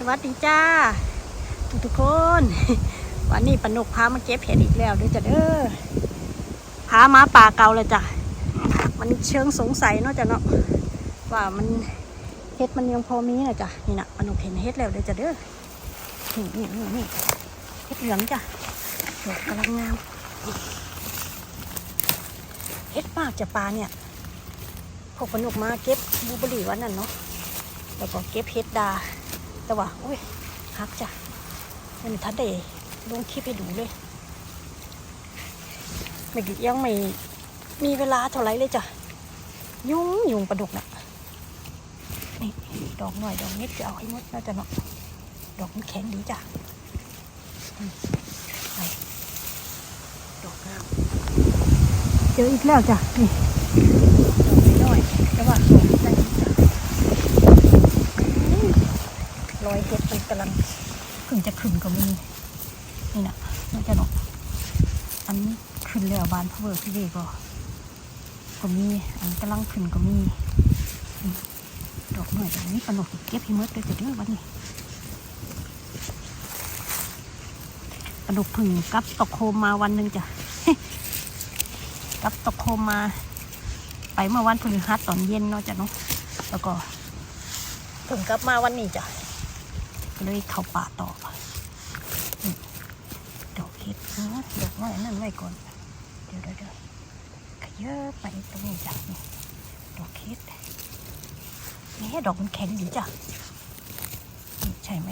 สวัสดีจ้า ทุกทุกๆคน วันนี้ปนุกพามาเก็บเห็ดอีกแล้วเด้วยจ้ะเด้อพามาป่าเก่าเลยจ้ะมันเชิงสงสัยเนาะจ้ะเนาะว่ามันเห็ดมันยังพอมีนะจ้ะนี่นะปนุกเห็นเห็ดแล้วเด้วยจ้ะเด้อนี่นี่นี่นี่เห็ดเหลืองจ้ะดอกกำลังงามเห็ดมากจ้ะปลาเนี่ยพวกปนุกมาเก็บบูเบอรี่วันนั้นเนาะแล้วก็เก็บเห็ดดา แต่ว่าอุ้ยฮักจ้ะมันทันได้ลงคลิปให้ดูเลยไม่กี่ยังไม่มีเวลาเท่าไรเลยจ้ะ ยุ่งยุงประดุกน่ะนี่ดอกหน่อยดอกนิดจะเอาให้หมดน่าจะเนาะดอกมันแข็งดีจ้ะไปดอกงามเจออีกแล้วจ้ะนี่ดอกน้อยๆแต่ว่าดอกใจดีจ้ะอืม รอยเห็ดมันกำลัง ขึ้นก็มีนี่นะน่าจะเนาะอันนี้ขึ้นแล้วบานพะเวอร์พี่เวก็ก็มีอันกำลังขึ้นก็มีดอกหน่อยแบบนี้ปนกเก็บให้หมดเลยจะเด้อวันนี้ปนกพึ่งกับตกโคมมาวันหนึ่งจ้ะกับตกโคมมา ไปเมื่อวันพฤหัสตอนเย็นเนาะจ้ะเนาะแล้วก็เพิ่งกลับมาวันนี้จ้ะก็เลยเข้าป่าต่อ ดเออดอกน้อยนั่นไว้ก่อนเดี๋ยวเดี๋ยวเดี๋ยวขยับไปตรงนี้จ้ะนี่ดอกเห็ดนี่ดอกมันแข็งดีจ้ะนี่ใช่ไหม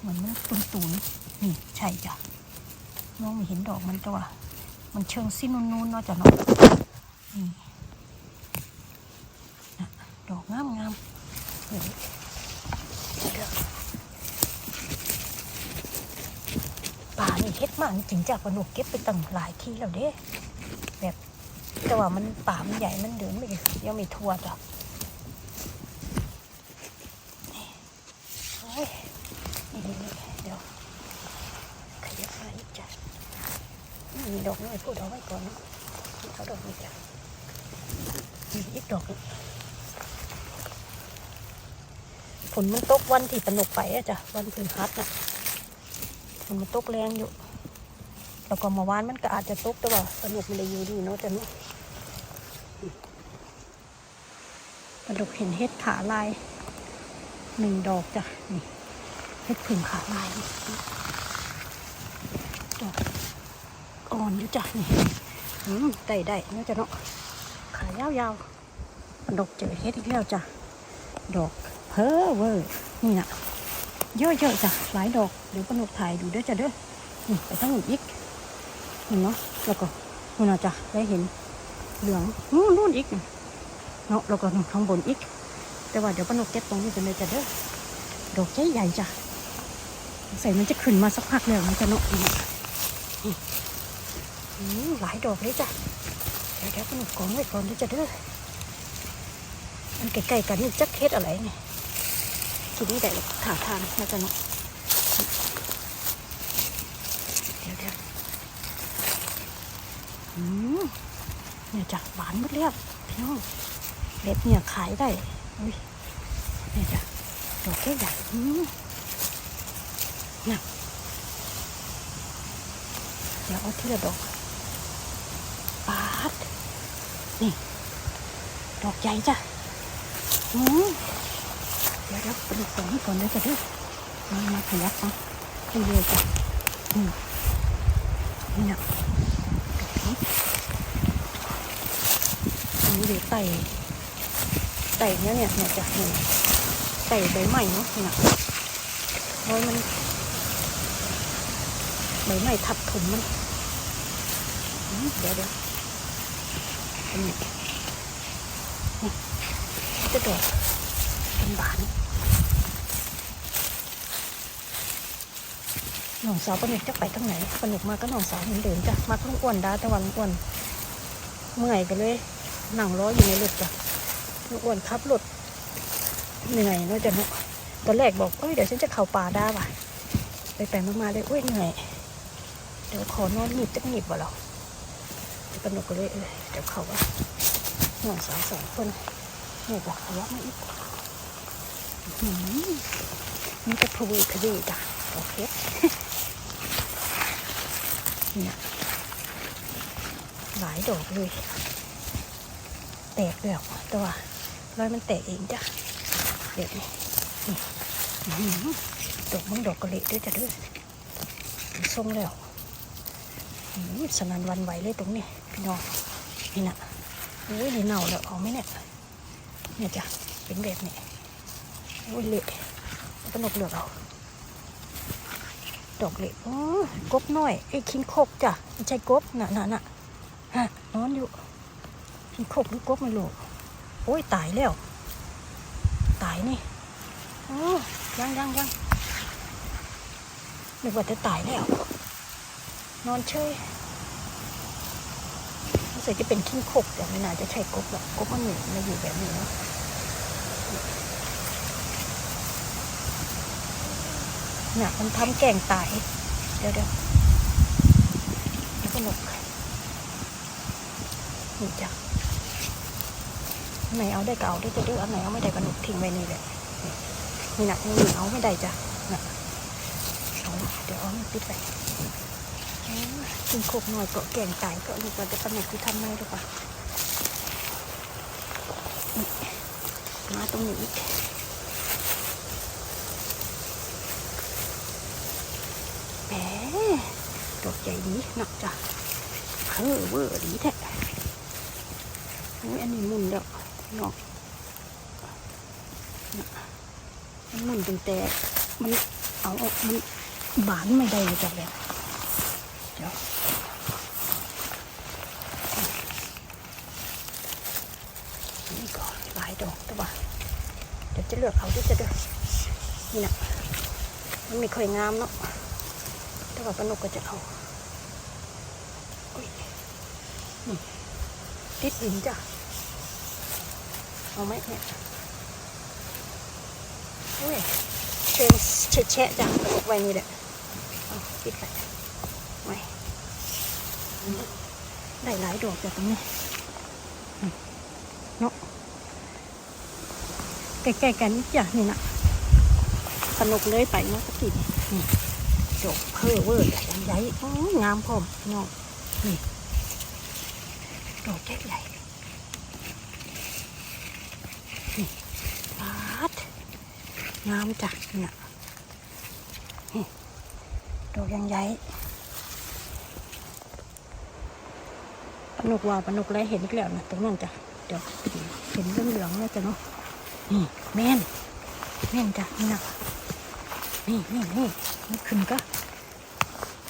เหมือนมันตุนตุนๆนี่ใช่จ้ะมองไม่เห็นดอกมันก็ว่ามันเชิงสิ้นนูนๆเนาะจ้ะเนาะนี่น่ดอกงามงามๆนี่ ป่านี่เฮ็ด มากจริงจากปนุกเก็บไปตั้งหลายที่แล้วเด้แบบแต่ว่ามันป่ามันใหญ่มันเดินไม่ยังไม่ทั่วจ้ะนี่นี่เดี๋ยวขยับมาอีกจ้ะนี่ดอกน้อยพูดเอาไว้ก่อนเนาะเอาดอกนี้จ้ะนี่อีกดอกฝนมันตกวันที่ปนุกไปอะจ้ะวันพฤหัสน่ะฝนมันตกแรงอยู่ แล้วก็เมื่อวานมันก็อาจจะตกแต่ว่าสนุกมันเลยอยู่ดีเนาะแต่เนาะกระดกเห็นเห็ดขาลายหนึ่งดอกจ้ะนี่เห็ดผึ่งขาลายดอกอ่อนอยู่จ้ะนี่อืมได้ได้เนาะจ้ะเนาะขายาวๆกระดกเจอเห็ดอีกแล้วจ้ะดอกเพอเวอร์นี่น่ะเยอะๆจ้ะหลายดอกเดี๋ยวปนกถ่ายดูเด้อจ้ะเด้อนี่ไปทั้งหมดอีก เห็นเนาะแล้วก็นู่นนะจ้ะได้เห็นเหลืองนู่นนู่นอีกเนาะแล้วก็ข้างบนอีก แต่ว่าเดี๋ยวปนกเก็บตรงนี้ไปเลยจะเด้อดอกใหญ่ใหญ่จ้ะใส่มันจะขึ้นมาสักพักแล้วมันจะเนาะนี่นี่อืมหลายดอกเลยจ้ะเดี๋ยวเดี๋ยวปนกกองไว้ก่อนเด้อจ้ะเด้อมันใกล้ๆกันนี่จักเฮ็ดอะไรเนี่ยทีนี้ได้หรอกถาทางแล้วกันเนาะเดี๋ยวเดี๋ยวอืม เนี่ยจ้ะหวานหมดแล้วพี่น้องเล็บเนี่ยขายได้อุ้ยเนี่ยจ้ะดอกแค่ใหญ่อืมเนี่ยเดี๋ยวเอาทีละดอกปาดนี่ดอกใหญ่จ้ะอืมเดี๋ยวเดี๋ยวไปดูตรงนี้ก่อนเลยจ้ะเด้อมามาขยับมาดูเลยจ้ะอืมนี่นะดอกนี้อันนี้เดี๋ยวไต่ไต่เนี้ยเนี่ยเนี่ยจ้ะนี่ไต่ใบใหม่เนาะนี่นะเพราะมันใบใหม่ทับถมมันเดี๋ยวเดี๋ยวอันนี้นี่จะดอกเป็นบานหนองสาวปนุกจะไปทางไหนปนุกมาก็หนองสาวเหมือนเดิมจ้ะมาลุงอ้วนดาแต่วันอ้วนเมื่อยไปเลย นั่งรออยู่ในรถจ้ะลุงอ้วนขับรถเหนื่อยเนาะจ้ะเนาะตอนแรกบอกเอ้ยเดี๋ยวฉันจะเข้าป่าได้ว่ะ ไปไปมาๆเลยเอ้ยเหนื่อย เดี๋ยวขอนอนหนีบจักหนีบบ่หรอปนุกก็เลยเออเดี๋ยวเขาว่าหนองสาวสองคนนี่จ้ะขยับมาอีกอื้อหือนี่ก็พะเวคดีจ้ะโอเคเนี่ยหลายดอกเลย แตกแล้วต่ว่ารอยมันแตกเองจ้ะเด็ดนี่นี่อื้อหือดอกมึงดอกกระเละด้วยจ้ะด้วยทรงแล้วอื้อสนันวันไหวเลยตรงนี้พี่น้องนี่นะโอ้ยนี่เน่าแล้วเอาไหมเนี่ยเนี่ยจ้ะเป็นแบบนี้โอ้ยเละกระนกเหลือกเอาดอกเละโอ้กบน้อยไอ้คิงคกจ้ะไม่ใช่กบน่ะน่ะน่ะฮะนอนอยู่ คิงคกหรือกบไม่รู้โอ้ยตายแล้ว ตายนี่โอ้ยังยังยังนึกว่าจะตายแล้ว นอนเฉยรู้สึกจะเป็นคิงคกแต่ไม่น่าจะใช่กบหรอกกบมันหนีมาอยู่แบบนี้เนาะน่ะมันทำแก่งตาย เดี๋ยวเดี๋ยวแล้วก็หนกนี่จ้ะ อันไหนเอาได้ก็เอาได้จะดื้ออันไหนเอาไม่ได้ก็หนุกทิ้งไว้นี่แหละนี่นะนี่เอาไม่ได้จ้ะนะเอาเดี๋ยวเอามันปิดไปกินโคกหน่อยก็แก่งไก่ก็นี่ก็จะปนุกที่ทำไม่หรือเปล่ามาตรงนี้อีกแหมดอกใหญ่ดีเนาะจ้ะเฮ้อเวอร์ดีแท้อันนี้มุนแล้ว เนาะมันหมุนเป็นแต่มันเอาออกมันบานไม่ได้เลยจ้ะแบบเดี๋ยวนี่ก็หลายดอกต่ว่าเดี๋ยวจะเลือกเอาที่จะเด้อนี่นะมันไม่ค่อยงามเนาะแต่ว่าปนกก็จะเอาอุ้ยนี่ติดดินจ้ะ เอาไหมเนี่ยอุ้ยเชิญเชะแชะจ้ะกระดกไว้นี่แหละเอาปิดไปไว้ได้หลายดอกจากตรงนี้อืมเนาะใกล้ๆกันนิดจ้ะนี่นะสนุกเลยไปเนาะสักทีนี่ดอกเพอเวอร์ใหญ่ใหญ่โอ้ยงามพร้อมเนาะนี่ดอกใหญ่ๆ ปาด งามจ้ะเนี่ยดอกยังใหญ่ปนุกว่าปนุกแล้วเห็นอีกแล้วนะตรงนั้นจ้ะเดี๋ยวเห็นเรื่องเหลืองแล้วจ้ะเนาะนี่แม่นแม่นจ้ะนี่นะนี่นี่นี่นี่ขึ้นก็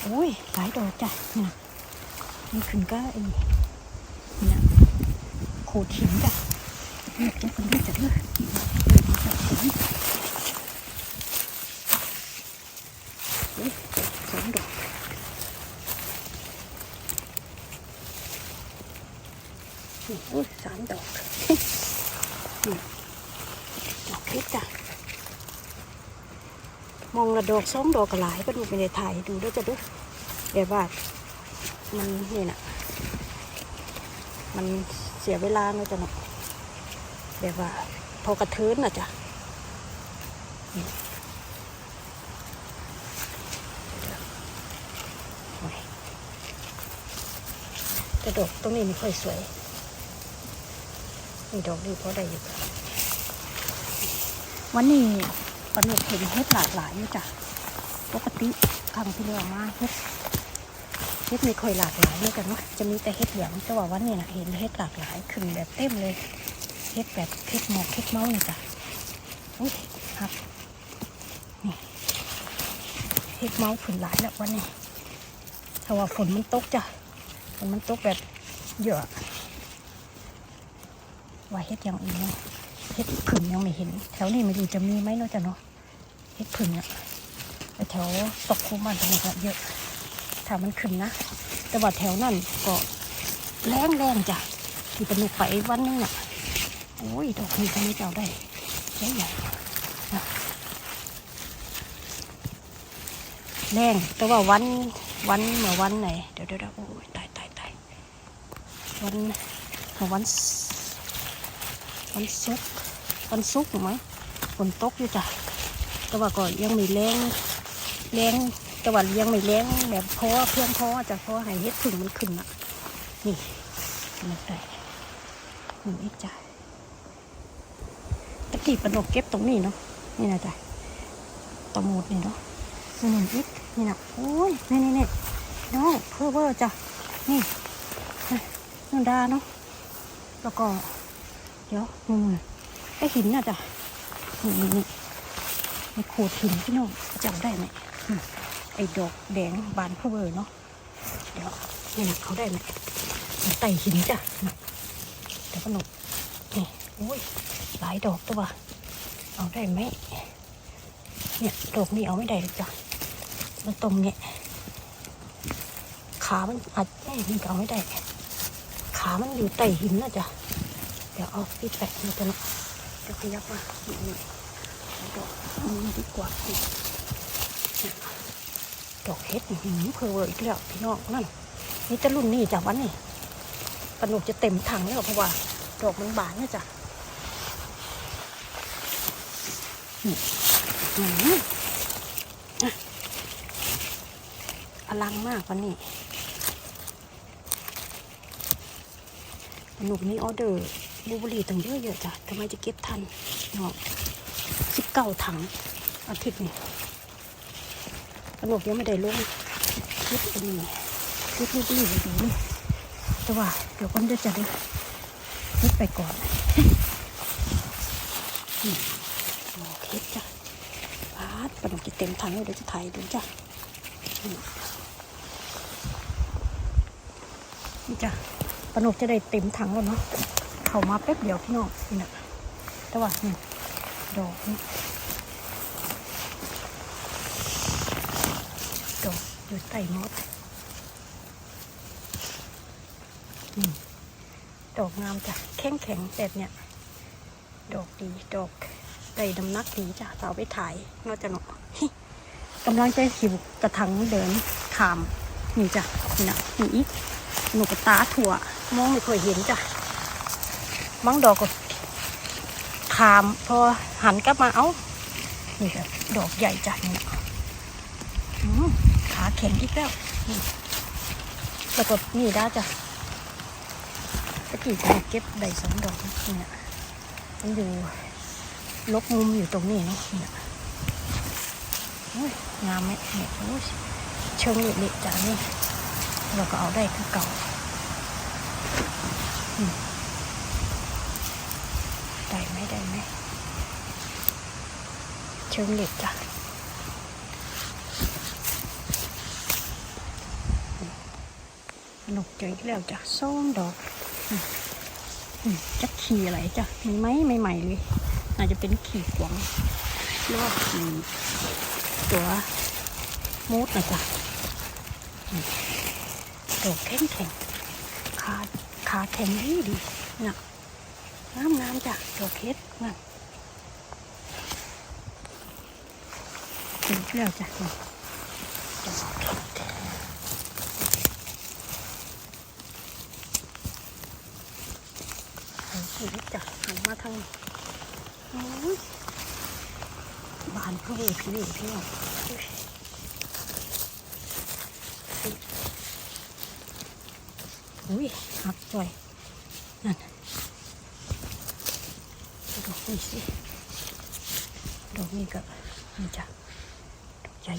โอ้ยหลายดอกจ้ะนี่นะนี่ขึ้นก็ไอ้นี่นะโขดหินจ้ะนี่จะเป็นที่จะเลือกอุ๊ยสองดอกนี่อุ้ยสามดอกนี่ดอกเล็กจ้ะ ดอกสองดอกก็หลายก็ดูไปในถ่ายดูด้วยจะดูเดี๋ยวว่ามันนี่นะมันเสียเวลาเนอะจ๊ะเนาะแบบว่าพอกระเทินน่ะจ้ะแต่ดอกตรงนี้ไม่ค่อยสวยนี่ดอกนี้พอได้อยู่วันนี้ ปนกเห็นเฮ็ดหลากหลายอยู่จ้ะปกติครั้งที่แล้วมาเฮ็ดเฮ็ดไม่ค่อยหลากหลายเลยกันเนาะจะมีแต่เฮ็ดเหลืองแต่ว่าวันนี้นะเห็นเฮ็ดหลากหลายขึ้นแบบเต็มเลยเฮ็ดแบบเฮ็ดหมอกเฮ็ดเมานี่จ้ะอุ้ยครับนี่เฮ็ดเมาขึ้นหลายแล้ววันนี้ถ้าว่าฝนมันตกจ้ะฝนมันตกแบบเยอะว่าเฮ็ดอย่างอื่นเนี่ย เฮ็ดผึ่งยังไม่เห็น แถวนี้ไม่รู้จะมีไหมเนาะจ้ะเนาะเฮ็ดผึ่งอะแถวตกคูมันตรงนี้ก็เยอะถ้ามันขึ้นนะ แต่ว่าแถวนั้นก็แรงแรงๆจ้ะที่เป็นลูกไฟวันนึงน่ะโอ้ยดอกนี้ทำไมเจ้าได้ใหญ่ใหญ่แรงแต่ว่าวันวันเมื่อวันไหนเดี๋ยวเดี๋ยวโอ้ยตายตายตายวันเมื่อวัน วันศุกร์วันศุกร์ไหมฝนตกอยู่จ้ะแต่ว่าก็ยังไม่แรงแรงแต่ว่ายังไม่แรงแบบพอเพียงพอจะพอให้เฮ็ดผึ่งมันขึ้นอะ นี่มันได้หนึ่งอีกจ้ะตะกี้ปนกเก็บตรงนี้เนาะนี่นะจ้ะตะมูดนี่เนาะนี่หนึ่งอีกนี่นะโอ้ยนี่นี่นี่น้องเพื่อเวอร์จ้ะนี่นี่นดาเนาะแล้วก็ ดี๋ยวนี่นไอหินน่ะจ้ะนี่นี่นี่ไอโขดหินพี่น้องจำได้ไหมไอดอกแดงบานเพื่อเวอร์เนาะเดี๋ยวนี่นะเขาได้ไหมมันไต่หินจ้ะเดี๋ยวก็หนุกนี่โอ้ยหลายดอกตัวเอาได้ไหมเนี่ยดอกนี้เอาไม่ได้หรอจ้ะมันตรงเนี่ยขามันอัดแน่นี่ก็เอาไม่ได้ ขามันอยู่ใต้หินนะจ้ะ เดี๋ยวเอาที่แปะมาตัวนะเดี๋ยวขยับมานี่นี่อาดอกนี้ดีกว่าดอกเห็ดหืมเพอเวอร์อีกแล้วพี่น้องนั่นนี่จะรุ่นนี้จ้ะวันนี้ปนุกจะเต็มถังแล้วเพราะว่า ดอกมันบานเนี่ยจ้ะนี่อืมอะอลังมากวันนี้ปนุกนี่ออเดอร์ บลูเบอรี่ตั้งเยอะเยอะๆจ้ะทำไมจะเก็บทันเนาะสิบเก้าถังอาทิตย์นี้ปนุกยังไม่ได้ลงคลิปอันนี้คิดรีบๆอยู่นี่แต่ว่าเดี๋ยวคนจะจะได้คิดไปก่อนนี่โอเคจ้ะพาดปนมจะเต็มถังเลยเดี๋ยวจะถ่ายดูจ้ะนี่นี่จ้ะปนกจะได้เต็มถังแล้วเนาะ เข้ามาแป๊บเดียวพี่น้องนี่นะแต่ว่านี่ดอกนี่ดอกอยู่ใต้มอสอืมดอกงามจ้ะแข็งแข็งแบบเนี้ยดอกดีดอกได้น้ำนักดีจ้ะสาวไปถ่ายนอกจากเนาะกำลังจะหิวกระถังเดินขามนี่จ้ะนี่นะนี่อีกหนูกระตาถั่วมองไม่ค่อยเห็นจ้ะ บางดอกก็ขามพอหันกลับมาเอ้านี่แบบดอกใหญ่จ้ะนี่นะอืมขาแข็งอีกแล้วแล้วก็นี่ได้จ้ะตะกี้ก็เก็บได้สองดอกนะเนี่ยมันอยู่ลบมุมอยู่ตรงนี้เนาะเนี่ยงามไหมเนี่ยโอ้ยเชิงเละๆจ้ะนี่เราก็เอาได้คือเก่าอืมได้ไหมได้ไหม เชิงเหล็กจ้ะหนกเจออีกแล้วจ้ะส้มดอกจะขี่อะไรจ้ะมีไหมใหม่ๆเลยอาจจะเป็นขี่ขวางหรือว่าขี่ตัวมูดนะจ๊ะดอกแข็งแข็งๆขาขาแข็งดีดีนะน้ำน้ำจ้ะดอกเฮ็ดนั่ อีกแล้วจ้ะนี่ดอกเฮ็ดหันชีวิตจ้ะหันมาทางโอ้ยบานเพื่อพี่พี่พี่น้องอุ้ยหักจ่อยนั่นดอกนี้สิดอกนี้ก็นี่จ้ะดอก ใหญ่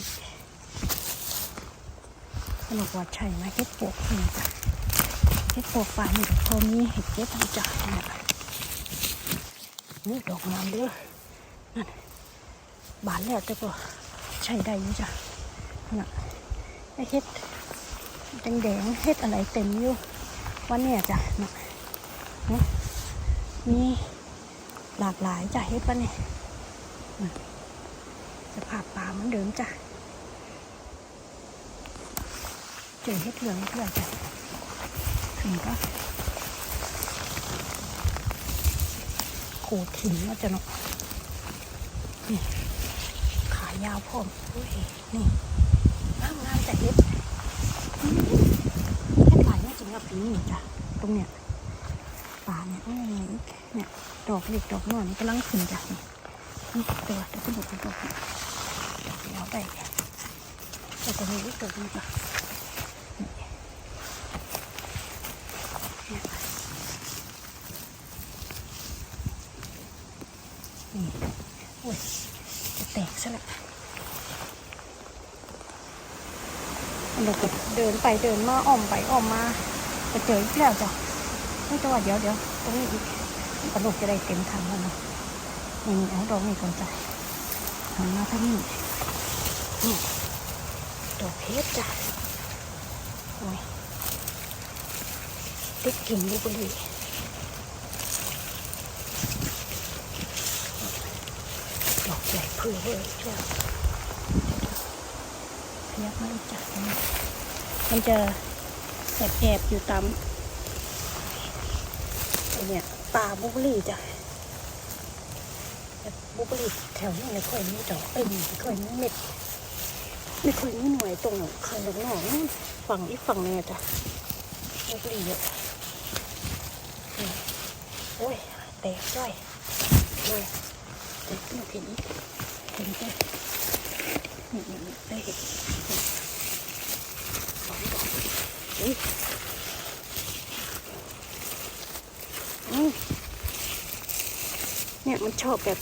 สนุกว่าใช่ไหมเฮ็ดปวกนี่จ้ะเห็ดปวกป่านี่พอมีเห็ดเก็บทำจ่ายเนี่ยนี่ดอกงามเด้อนั่นบานแล้วแต่ก็ใช้ได้อยู่จ้ะน่ะไอเห็ดแดงๆเห็ดอะไรเต็มอยู่วันนี้จ้ะน่ะนะมีหลากหลายจ้ะเห็ดวันนี้น่ะสภาพป่า เหมือนเดิมจ้ะเจอเห็ดเหลืองเพื่อจ้ะถึงก็โขดหินว่าจะนาะนี่ขายาวพร้อมอุ้ยนี่งามงามแต่เล็บเล็บหลายจริงๆกับปีนี้จ้ะตรงเนี้ยป่าเนี่ยนี่เนี่ยดอกเล็กดอกน้อยนี่กำลังขึ้นจ้ะนี่ตัวเดี๋ยวคุณดูคุณดูเดี๋ ยวไปแต่ตรงนี้ตัวนี้ก่อนนี่เนี่ยนี่โอ้ยจะแตกซะแล้วเราก็เดินไปเดินมาอ้อมไปอ้อมมาจะเจออีกแล้วจ้ะไม่จังหวะเดี๋ยวเดี๋ยวตรงนี้อีกกระโดดจะได้เต็มถังแล้วเนาะนี่เอาดอกนี่ก่อนจ้ะหันมาทางนี้ นี่ดอกเพชรจ้ะโอ้ยติดกิ่งลูกเลยดอกใหญ่พื่อเว้ยช่วยพยักมาอีกจ้ะนี่มันจะแอบแอบอยู่ตามไอเนี่ยป่าบุกลี่จ้ะบุกรีแถวนี้ไม่ค่อยมีดอกเอ้ยไม่ค่อยมีเม็ด ไม่ค่อยมีหน่วยตรงข้างนอกนู่นฝั่งอีกฝั่งเนี่จ้ะบุกรีเยอะนี่โอ้ยแตกจ้อยโอ้ยแตกลูเห็นอีกเห็นจ้ะนี่นี่ได้เห็นสองดอกอุ้ยอืมเนี่ยมันชอบแบบ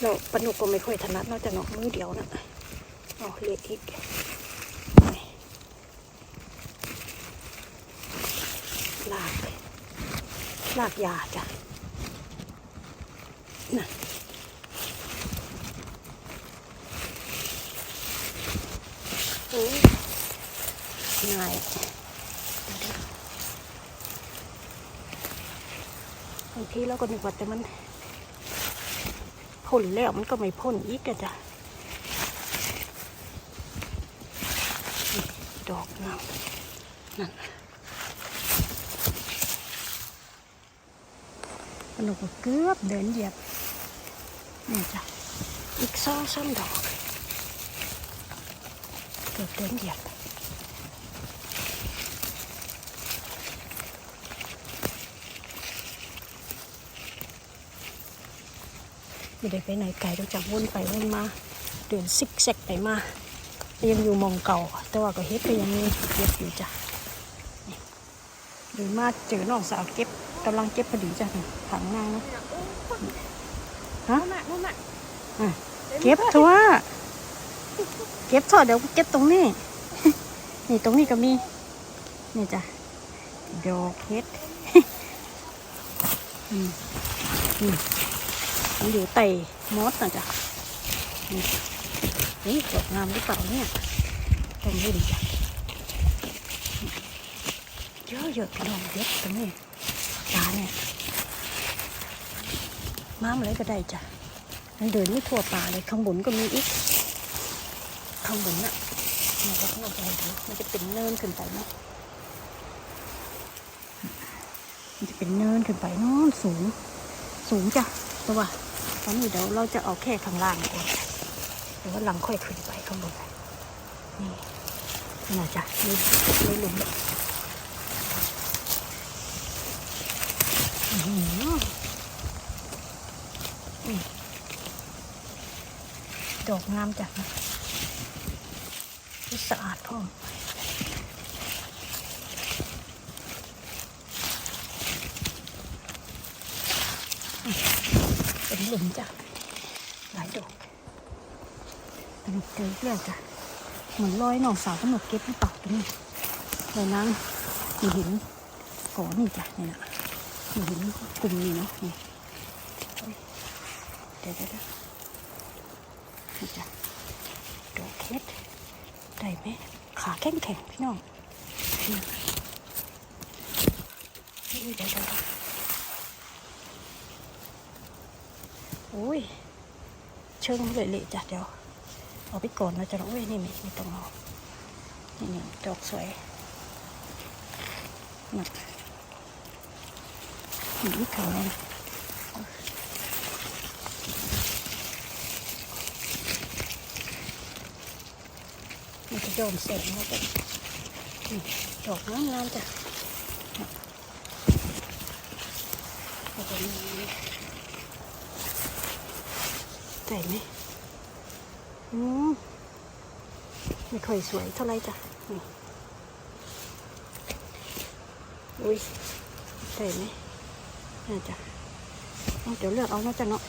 เราปนุกก็ไม่ค่อยถนัดนอกจากเนาะมือเดียวนะ่ะ เอาเละอีกลากลากยาจ้ะน่ะโอ้ยง่ายบางทีเราก็นึกว่าแต่มันพ่นแล้วมันก็ไม่พ่นอีกอะจ้ะนี่ ดองามนั่นมันก็เกือบเดินเหยียบนี่จ้ะอีกสองสามดอกเกือบเดินเหยียบไม่ได้ไปไหนไกลเราจากวนไปวนมา เดินซิกแซกไปมา ยังอยู่มองเก่า แต่ว่าก็เฮ็ดก็ยังมีเก็บอยู่จ้ะนี่เดินมาเจอน้องสาวเก็บกำลังเก็บพอดีจ้ะถังนางนะฮะนู่นน่ะนู่นน่ะอะเก็บทัวเก็บทัวเดี๋ยวเก็บตรงนี้ นี่ตรงนี้ก็มี นี่จ้ะดอกเฮ็ดอืมอืมมันอยู่ไต่มอสนะจ๊ะนี่นี่ดอกงามหรือเปล่าเนี่ย ต้องดูดิจ้ะเยอะเยอะๆพี่น้องเยอะตรงนี้ตาเนี่ยน้ำอะไรก็ได้จ้ะมันเดินไม่ทั่วป่าเลยข้างบนก็มีอีกข้างบนน่ะเนี่ยเราต้องไปดูมันจะเป็นเนินขึ้นไปเนาะมันจะเป็นเนินขึ้นไปโน้นสูง สูงจ้ะแต่ว่าตอนนี้เดี๋ยวเราจะเอาแค่ข้างล่างก่อนเดี๋ยววันหลังค่อยขึ้นไปข้างบนนี่ น่าจะมีมีหลุมอื้อหืออืมดอกงามจัดนะสะอาดพร้อมเป็นหลุมจ้ะหลายดอกอันนี้เกล้วจ้ะ เหมือนรอยหนองสาวกำหนดเก็บหรือเปล่าตรงนี้เลยนั่งมีหินก่อนนี่จ้ะนี่นะมีหินกลุ่มนี้เนาะนี่เดี๋ยวเดี๋ยวนี่จ้ะดอกเฮ็ดได้ไหมขาแข็งแข็งๆพี่น้องนี่เดี๋ยวเดี๋ยวเดี๋ยวโอ้ยเชิงเละๆจ้ะเดี๋ยว เอาไปก่อนนะจ๊ะโอ้ยนี่ไม่ไม่ต้องเอานี่นี่ดอกสวยหน่ะนี่เขาเลยมันจะโยนแสงมาจ้ะนี่ดอกงามๆจ้ะน่ะแล้วก็มีใจไหม ไม่ค่อยสวยเท่าไรจ้ะนี่อุ้ยใจไหมน่าจะเดี๋ยวเลือกเอาน่าจะเนาะ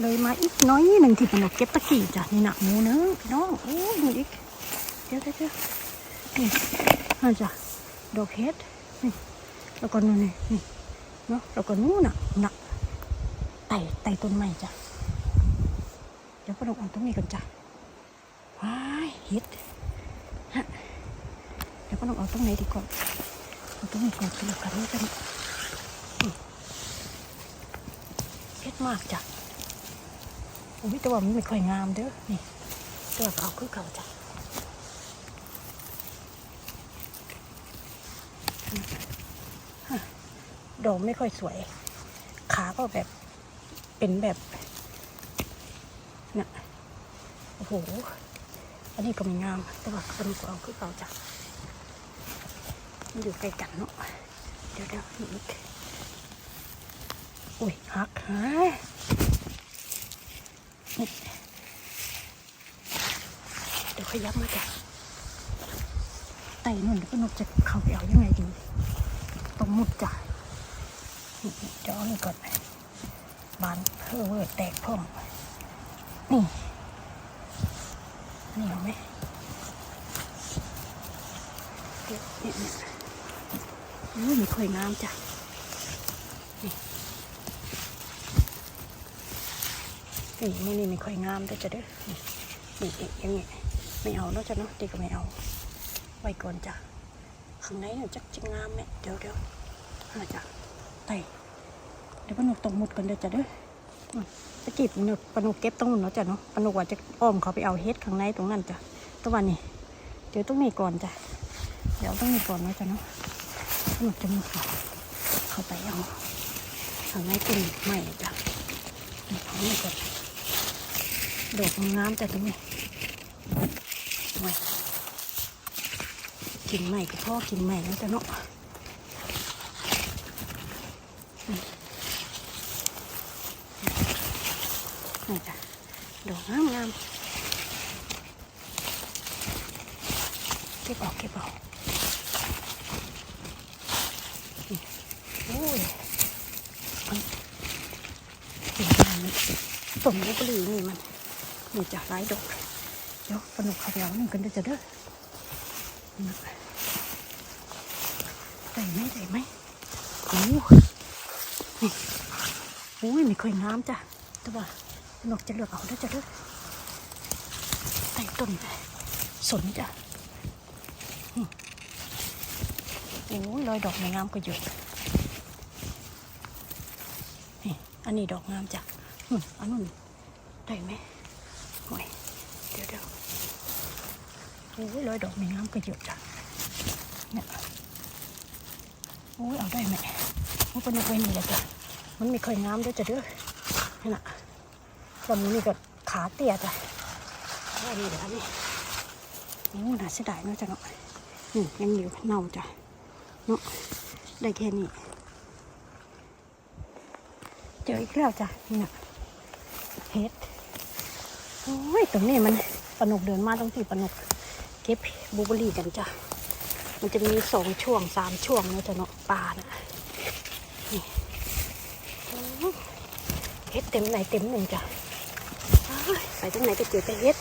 เลยมาอีกน้อยหนึ่งที่เป็นดอกเก็บตะกี้จ้ะนี่หนักหมูเนื้อพี่น้องโอ้ยนี่อีกเดี๋ยวเดี๋ยวเดี๋ยวนี่น่าจะดอกเฮ็ดนี่แล้วก็นู่นนี่นี่เนาะแล้วก็นู่นน่ะหนักไต่ไต่ต้นไม้จ้ะ เดี๋ยวก็ลงเอาตรงนี้ก่อนจ้ะว้ายเฮ็ดฮะเดี๋ยวก็ลงเอาตรงไหนดีก่อนเอาตรงนี้ก่อนสลับกันนี่กันเฮ็ดมากจ้ะโอ้ยแต่ว่ามันไม่ค่อยงามเด้อนี่แต่ว่าเอาคือเก่าจ้ะฮะดอกไม่ค่อยสวย ขาก็แบบเป็นแบบ น่ะโอ้โห อันนี้ก็ไม่งาม แต่ว่าอันนี้ก็เอาคือเก่าจ้ะมันอยู่ใกล้กันเนาะ เดี๋ยวเดี๋ยวนี่อีกอุ้ยหักฮะเดี๋ยวขยับมาจ้ะไต่นุ่นก็นกจะเข้าไปเอายังไงดีต้องมุดจ้ะนี่เดี๋ยวเอานี่ก่อนบานเพ้อเวอร์แตกพ่อง นี่อันนี้เอาไหมเดี๋ยวเนี่ยนี่ยอุ้ยมีค่อยงามจ้ะนี่นี่นี่นี่ม่ค่อยงามแต่จะเด้อนี่นี่นี่อยังไงไม่เอาเนาะจ้ะเนาะตีก็ไม่เอา ไว้ก่อนจ้ะข้างในเนี่ยจักจะงามไหมเดี๋ยวเดี๋ยวน่าจะไต่เดี๋ยวพนุกตรงมุดก่อนเดี๋ยวจ้ะเด้อ ตะกี้ปนุกปนุกเก็บตรงนู้นเนาะจ้ะเนาะปนุกว่าจะอ้อมเขาไปเอาเฮ็ดข้างในตรงนั้นจ้ะตะวันนี้เดี๋ยวต้องมีก่อนจ้ะเดี๋ยวต้องมีก่อนเนาะจ้ะเนาะปนุกจะมีเขาเขาไปเอาข้างในเป็นใหม่จ้ะเขาไม่ก่อนดอกงามจ้ะตรงนี้ใหม่กินใหม่ก็พ่อกินใหม่แล้วจ้ะเนาะนี่จ้ะดอกงามงามเก็บออกเก็บออกนี่โอ้ยมันเป็นงานเลย ต้นลูกลีนี่มันนี่จะหลายดอกเดี๋ยวปนุกเขาไปเอาหนึ่งกันเด้อจะเด้อใส่ไหมใส่ไหมโอ้นี่โอ้ยไม่ค่อยงามจ้ะแต่ว่านกจะเลือกเอาได้จะเลือใต้ต้นสนจ้ะโอ้ยรอยดอกในงามก็เยอะนี่อันนี้ดอกงามจ้ะ อันนู้นได้ไหมโอ้ยเดี๋ยวเดี๋ยวโอ้ยรอยดอกในงามก็เยอะจ้ะเนี่ยโอ้ยเอาได้ไหมโอ้ยเป็นไว้นี่แหละจ้ะมันไม่ค่อยงามด้วยจ้ะเด้อนี่น่ะวันนี้นี่ก็ขาเตี้ยจ้ะอันนี้เดี๋ยวอันนี้โอ้น่าเสียดายเนาะจ้ะเนาะนี่ยังอยู่เน่าจ้ะเนาะได้แค่นี้เจออีกแล้วจ้ะนี่น่ะ เฮ็ดโอ้ยตรงนี้มันปนุกเดินมาตรงที่ปนุก เก็บบูเบอรี่กันจ้ะ มันจะมีสองช่วงสามช่วงเนาะจ้ะเนาะปลานะนี่เฮ็ดเต็มไหนเต็มหนึ่งจ้ะไปตรงไหนก็เจอแต่เฮ็ด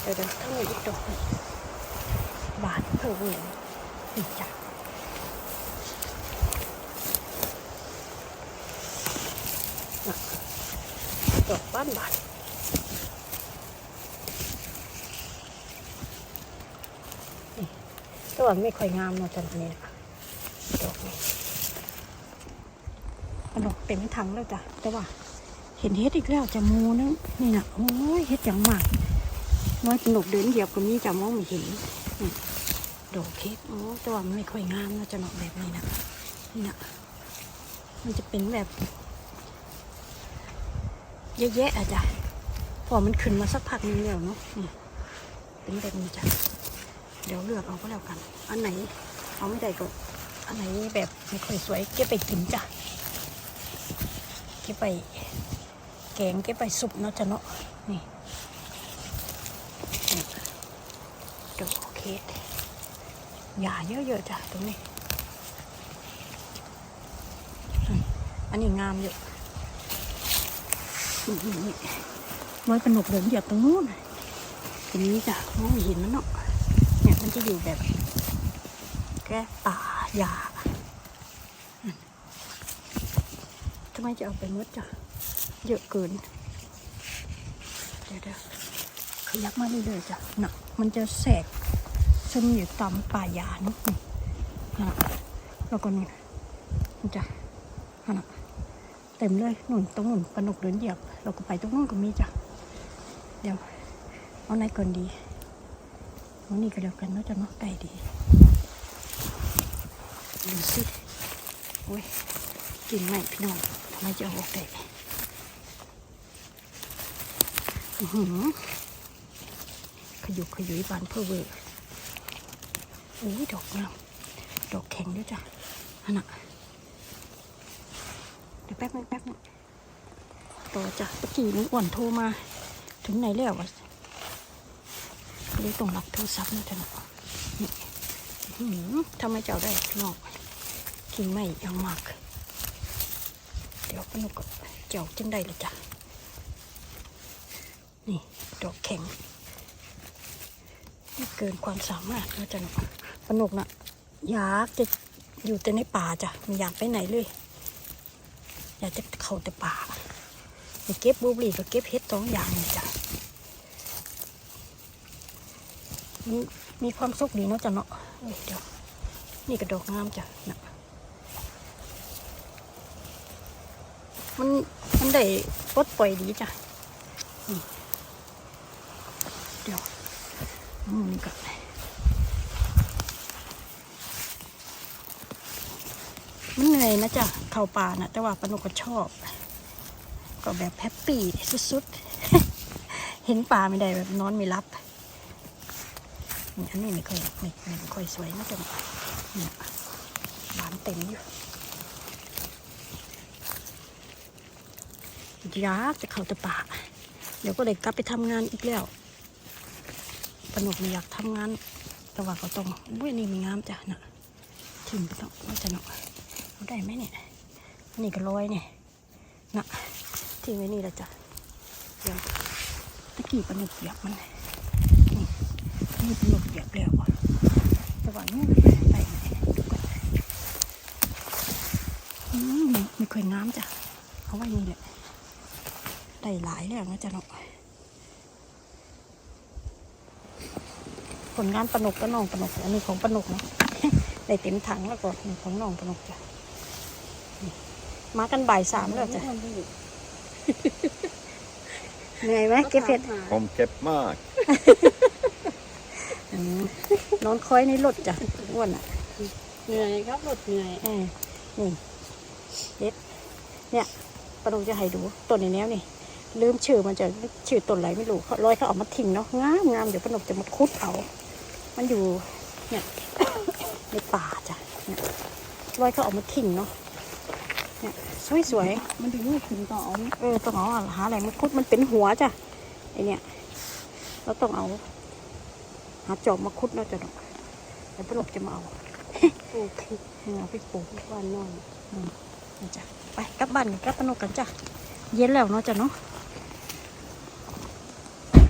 เดี๋ยวเดี๋ยวทั้งมดอีกดอกบาทเพิ่มเงินอีกจ้ะน่ะดอก บ้านบานตัวไม่ค่อยงามเนาะจันนี้นะคะดอกนี้เอาดอกเต็มถังแล้วจ้ะแต่ว่า เห็นเฮ็ดอีกแล้วจะมูนึงนี่นะโอ้ยเฮ็ดจังมากน้อยสนุกเดินเหยียบก็มีจะมองไม่เห็นดอกเฮ็ดโอ้แต่ว่าไม่ค่อยงามนะจะหนอกแบบนี้นะนี่นะมันจะเป็นแบบ แยะๆอะจ้ะพอมันขึ้นมาสักพักนึงแล้วเนาะเป็นแบบนี้จ้ะเดี๋ยวเลือกเอาก็แล้วกัน อันไหน เอาไม่ได้ก็ อันไหนแบบไม่ค่อยสวยเก็บไปกินจ้ะเก็บไปแกงเก็บไปซุปเนาะจ้ะเนาะนี่นี่ดอกเคสหญ้าเยอะๆจ้ะตรงนี้ อันนี้งามเยอะ ร้อยกระหนกเหลืองเหยียบตรงนู้นตรงนี้จ้ะมองห็นมันเนาะเนี่ยมันจะอยู่แบบ แค่ป่าหญ้าทำไมจะเอาไปมดจ้ะเยอะเกิน เดี๋ยวเดี๋ยวขยับมาเรื่อยๆจ้ะหน่ะมันจะแสกซึมอยู่ตามป่าหญ้าเนาะนี่น่ะแล้วก็นี่มันจะนะเต็มเลยหนุนตรงหนุนปนกเดินเหยียบ เราก็ไปตรงนู้นก็มีจ้ะ เดี๋ยว เอาไหนก่อนดีเอานี่ก็แล้วกันเนาะจ้ะเนาะไก่ดีดูสิโอ้ยกินไหมพี่น้องทำไมจะออกได้หือขยุกขยุยบานเพื่อเวอร์โอ้ยดอกงามดอกแข็งด้วยจ้ะอันน่ะเดี๋ยวแป๊บนึงแป๊บนึง ต่อจ้ะตะกี้นี้อ้วนโทรมา ถึงไหนแล้ววะเลยต้องรับโทรศัพท์นะจ๊ะเนาะนี่ทำไมเจ้าได้นองกินไม่ยังมาก เดี๋ยวปนุกเจ้าจังได้เลยจ้ะนี่ดอกแข็งไม่เกินความสามารถนะจ๊ะเนาะปนุกน่ะอยากจะอยู่แต่ในป่าจ้ะไม่อยากไปไหนเลย อยากจะเข้าแต่ป่า เก็บบลูบอร์รี่กับเก็บเห็ดสองอย่างจ้ะมันมีความสุขดีเนาะจ้ะเนาะเดี๋ยวนี่กระดอกงามจ้ะนะมันมันได้ปลดปล่อยดีจ้ะนี่เดี๋ยวอืมนี่ก็มันเหนื่อยนะจ๊ะเข้าป่านะแต่ว่าปนุก็ชอบ ก็แบบแฮปปี้สุดๆ เห็นป่าไม่ได้แบบนอนไม่รับนี่อันนี้ไม่ค่อยไม่ไม่ค่อยสวยนะจ๊ะเนี่ยบานเต็มอยู่อยากจะเข้าแตะป่า เดี๋ยวก็เลยกลับไปทำงานอีกแล้วปนกไม่อยากทำงาน แต่ว่าก็ต้องอุ้ยนี่มีงามจ้ะนะทิ้งไปต้องว่าจะเนอได้ไหมเนี่ยนนี่ก็ลอยเนี่ยนะ ทิ้งไว้นี่แล้วจ้ะเดี๋ยวตะกี้ปนกเหยียบมันนี่ปนหลบเหยียบแล้วอะแต่ว่านี่ไปไหนดูก่อนอืมไม่ค่อยงามจ้ะเอาไว้นี่แหละได้หลายแล้วนะจ๊ะเนาะผลงานปนกก็น้องปนกอันนี้ของปนกเนาะได้เต็มถังแล้วก็นี่ของน้องปนกจ้ะมากันบ่ายสามแล้วจ้ะ เหนื่อยไหมเก็บเห็ดผมเก็บมากอืมนอนคอยในรถจ้ะอ้วนอะเหนื่อยครับรถเหนื่อยเออนี่เด็ดเนี่ยปานุจะให้ดูต้นในแนวนี่ลืมชื่อมันจะชื่อต้นอะไรไม่รู้เขาร้อยเขาเอามาทิ้งเนาะงามงามเดี๋ยวปานุจะมาคุดเอา มันอยู่เนี่ยในป่าจ้ะเนี่ยร้อยเขาเอามาทิ้งเนาะเนี่ย สวยสวยๆมันถึงลูกถึงต่อเอาเออต้องเอาหาอะไรมาคุดมันเป็นหัวจ้ะไอเนี่ยเราต้องเอา หาจอบมาคุดเนาะจ้ะดอกแต่พวกจะมาเอาปลูกเอาไปปลูกวันนอนนะจ้ะไปกลับบ้านกันกลับปานกกันจ้ะเย็นแล้วเนาะจ้ะเนาะ